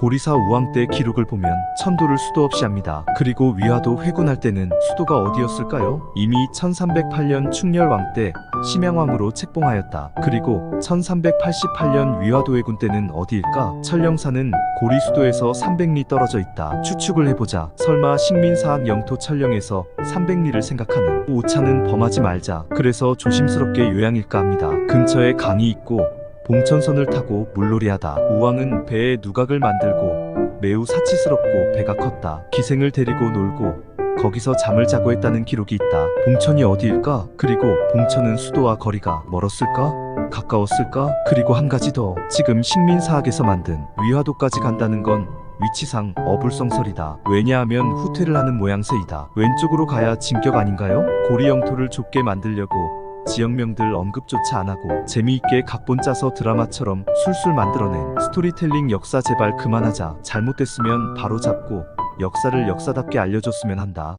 고리사 우왕 때 기록을 보면 천도를 수도 없이 합니다. 그리고 위화도 회군할 때는 수도가 어디였을까요? 이미 1308년 충렬왕 때 심양왕으로 책봉하였다. 그리고 1388년 위화도 회군 때는 어디일까? 천령사는 고리 수도에서 300리 떨어져 있다. 추측을 해보자. 설마 식민사학 영토 천령에서 300리를 생각하는 오차는 범하지 말자. 그래서 조심스럽게 요양일까 합니다. 근처에 강이 있고 봉천선을 타고 물놀이하다. 우왕은 배에 누각을 만들고 매우 사치스럽고 배가 컸다. 기생을 데리고 놀고 거기서 잠을 자고 했다는 기록이 있다. 봉천이 어디일까? 그리고 봉천은 수도와 거리가 멀었을까? 가까웠을까? 그리고 한 가지 더. 지금 식민사학에서 만든 위화도까지 간다는 건 위치상 어불성설이다. 왜냐하면 후퇴를 하는 모양새이다. 왼쪽으로 가야 진격 아닌가요? 고리 영토를 좁게 만들려고 지역명들 언급조차 안 하고 재미있게 각본 짜서 드라마처럼 술술 만들어낸 스토리텔링 역사 제발 그만하자. 잘못됐으면 바로 잡고 역사를 역사답게 알려줬으면 한다.